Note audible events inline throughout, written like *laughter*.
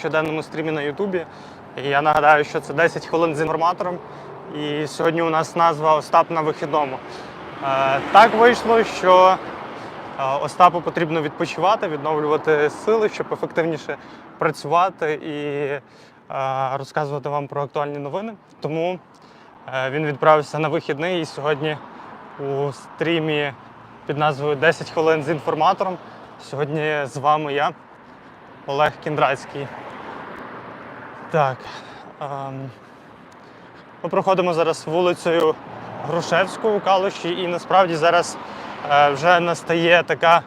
щоденному стрімі на Ютубі. Я нагадаю, що це 10 хвилин з інформатором. І сьогодні у нас назва Остап на вихідному. Е, Так вийшло, що е, Остапу потрібно відпочивати, відновлювати сили, щоб ефективніше працювати і е, розказувати вам про актуальні новини. Тому е, він відправився на вихідний і сьогодні у стрімі під назвою 10 хвилин з інформатором. Сьогодні з вами я, Олег Кіндрацький. Так. Ем, ми проходимо зараз вулицею Грушевську у Калуші, і насправді зараз е, вже настає така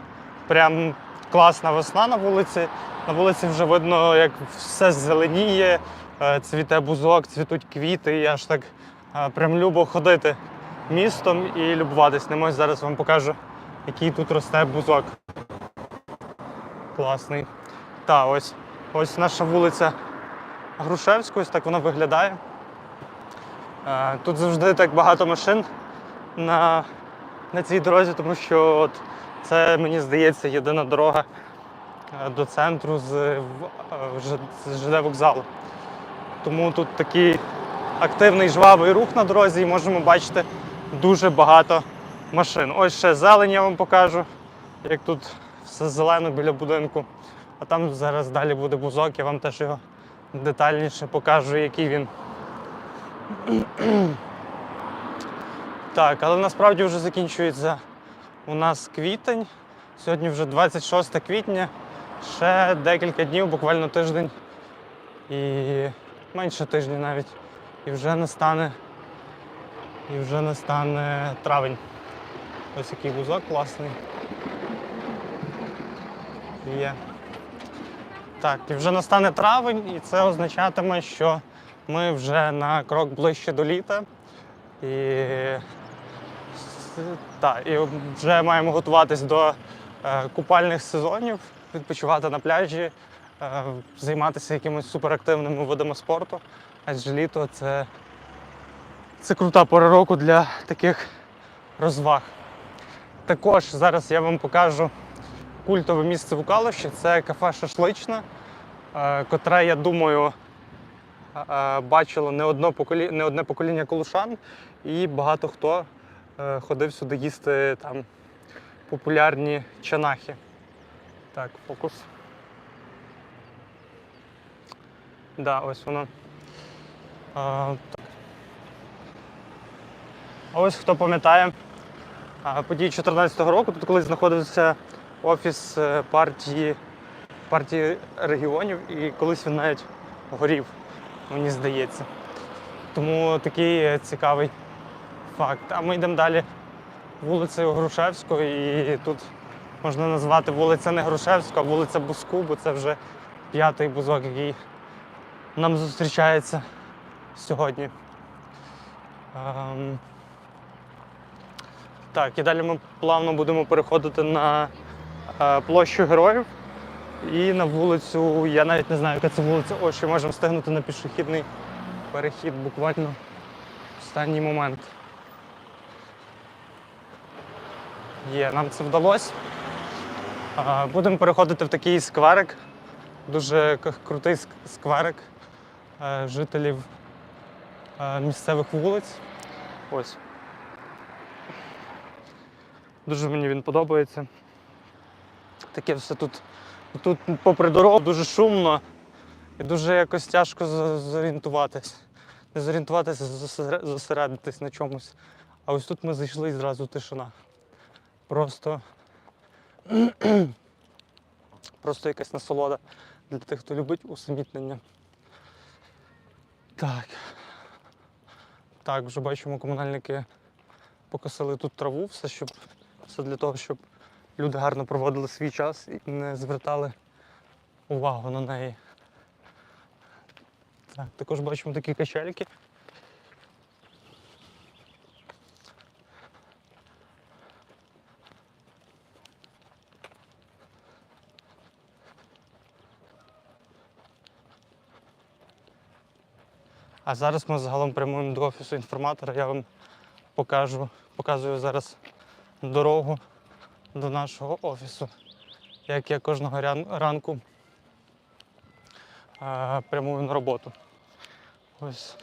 прям класна весна на вулиці. На вулиці вже видно, як все зеленіє, е, цвіте бузок, цвітуть квіти. І аж так е, прям любо ходити містом і любуватись ним. Ось зараз вам покажу, який тут росте бузок. Класний. Та, ось, ось наша вулиця Грушевська, ось так вона виглядає. Е, Тут завжди так багато машин на, на цій дорозі, тому що от це, мені здається, єдина дорога е, до центру з, е, з ЖД вокзалу. Тому тут такий активний жвавий рух на дорозі і можемо бачити дуже багато машин. Ось ще зелень я вам покажу, як тут все зелено біля будинку. А там зараз далі буде бузок, я вам теж його детальніше покажу, який він. Так, але насправді вже закінчується у нас квітень. Сьогодні вже 26 квітня, ще декілька днів, буквально тиждень і менше тижня навіть. І вже настане, і вже настане травень. Ось який вузок класний. Є. Так, і вже настане травень, і це означатиме, що ми вже на крок ближче до літа. І, так, і вже маємо готуватись до е, купальних сезонів, відпочивати на пляжі, е, займатися якимись суперактивними видами спорту. Адже літо це, це крута пора року для таких розваг. Також зараз я вам покажу культове місце в Укалуші. Це кафе Шашлична, е, котре, я думаю, е, бачило не, одно поколі... не одне покоління калушан, і багато хто е, ходив сюди їсти там популярні чанахи. Так, фокус. Да, ось воно. А, так. Ось хто пам'ятає події 2014 року, тут колись знаходився офіс е, партії, партії регіонів, і колись він навіть горів, мені здається. Тому такий е, цікавий факт. А ми йдемо далі вулицею Грушевською, і тут можна назвати вулиця не Грушевська, а вулиця Буску, бо це вже п'ятий бузок, який нам зустрічається сьогодні. Ем, Так, і далі ми плавно будемо переходити на площу героїв і на вулицю. Я навіть не знаю, яка це вулиця. Ось ще можемо встигнути на пішохідний перехід буквально в останній момент. Є, нам це вдалося. Е, Будемо переходити в такий скверик, дуже крутий ск- скверик е, жителів е, місцевих вулиць. Ось. Дуже мені він подобається. Таке все тут. Тут, попри дорогу, дуже шумно і дуже якось тяжко зорієнтуватись. Не зорієнтуватися, зосере- зосередитись на чомусь. А ось тут ми зайшли і зразу тишина. Просто. *clears throat* Просто якась насолода для тих, хто любить усамітнення. Так. Так, вже бачимо, комунальники покосили тут траву, все, щоб, все для того, щоб люди гарно проводили свій час і не звертали увагу на неї. Так, також бачимо такі качельки. А зараз ми загалом прямуємо до офісу інформатора. Я вам покажу, показую зараз дорогу до нашого офісу. Як я кожного ранку е, прямую на роботу. Ось.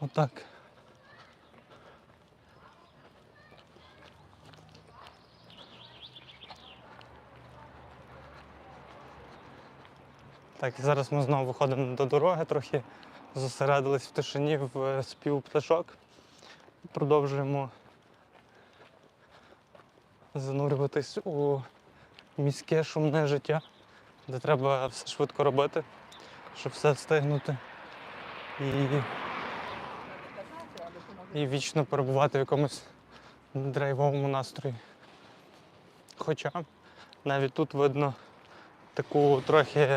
Отак. Так, і зараз ми знову виходимо до дороги, трохи зосередились в тишині в е, спів пташок. Продовжуємо занурюватись у міське шумне життя, де треба все швидко робити, щоб все встигнути. І, і вічно перебувати в якомусь драйвовому настрої. Хоча навіть тут видно таку трохи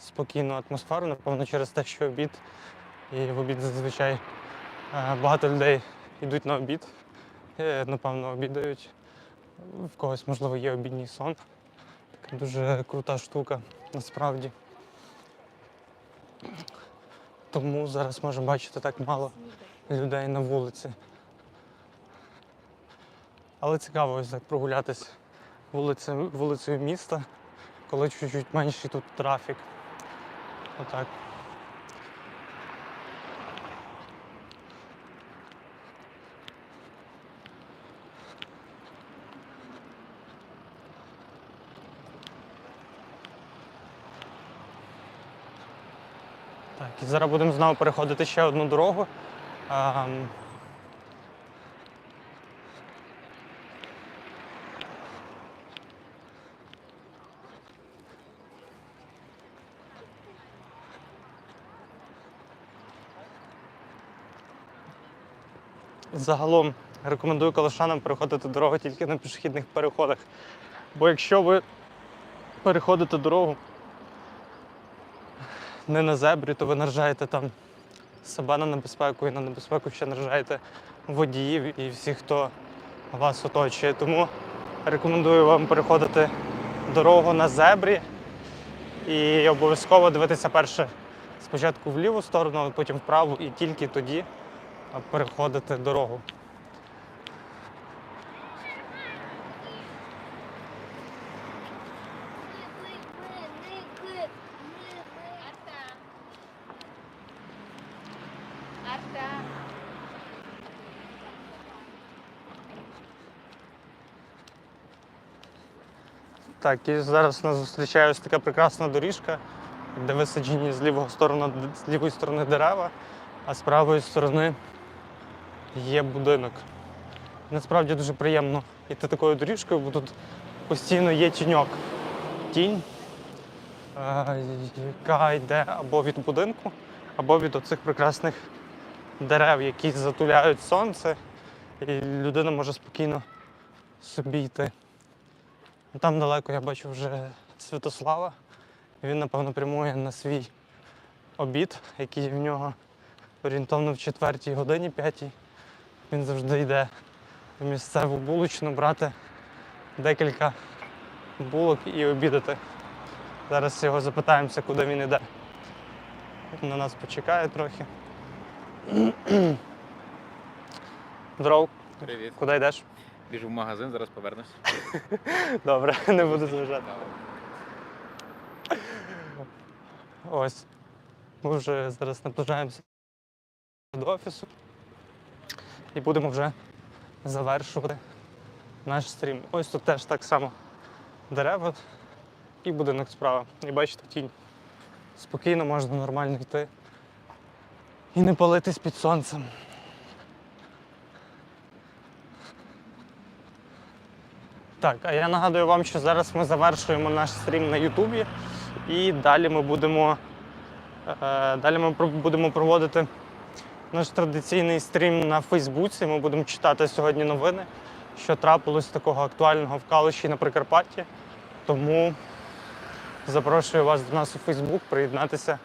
спокійну атмосферу, напевно, через те, що обід. І в обід зазвичай е, багато людей йдуть на обід, е, напевно, обідають. В когось, можливо, є обідній сон. Така дуже крута штука насправді. Тому зараз можемо бачити так мало людей на вулиці. Але цікаво ось так прогулятись вулицею міста, коли чуть-чуть менший тут трафік. Отак. Так, і зараз будемо знову переходити ще одну дорогу. Ем, Загалом рекомендую калашанам переходити дорогу тільки на пішохідних переходах. Бо якщо ви переходите дорогу не на зебрі, то ви наражаєте там себе на небезпеку і на небезпеку ще наражаєте водіїв і всіх, хто вас оточує. Тому рекомендую вам переходити дорогу на зебрі і обов'язково дивитися перше спочатку в ліву сторону, а потім вправу, і тільки тоді переходити дорогу. Так, і зараз нас зустрічає така прекрасна доріжка, де висаджені з лівого сторони, з лівої сторони дерева, а з правої сторони є будинок. Насправді дуже приємно йти такою доріжкою, бо тут постійно є тіньок. Тінь, е, яка йде або від будинку, або від оцих прекрасних дерев, які затуляють сонце, і людина може спокійно собі йти. Там далеко я бачу вже Святослава. Він, напевно, прямує на свій обід, який в нього орієнтовно в четвертій годині, п'ятій. Він завжди йде в місцеву булочну брати декілька булок і обідати. Зараз його запитаємося, куди він йде. На нас почекає трохи. *clears throat* Здоров, Привіт. куди йдеш? Біжу в магазин, зараз повернусь. *laughs* Добре, не буду зважати. Ось. Ми вже зараз наближаємося до офісу і будемо вже завершувати наш стрім. Ось тут теж так само дерева і будинок справа. І бачите тінь. Спокійно можна нормально йти і не палитись під сонцем. Так, а я нагадую вам, що зараз ми завершуємо наш стрім на Ютубі. І далі ми будемо, е, далі ми будемо проводити наш традиційний стрім на Фейсбуці. Ми будемо читати сьогодні новини, що трапилось такого актуального в Калуші на Прикарпатті. Тому запрошую вас до нас у Фейсбук приєднатися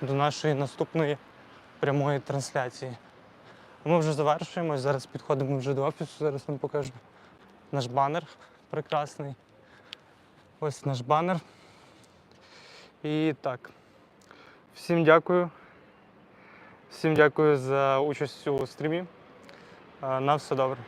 до нашої наступної прямої трансляції. Ми вже завершуємо. Зараз підходимо вже до офісу. Зараз вам покажу наш банер прекрасний. Ось наш банер. І так. Всім дякую. Всім дякую за участь у стрімі. Е, На все добре.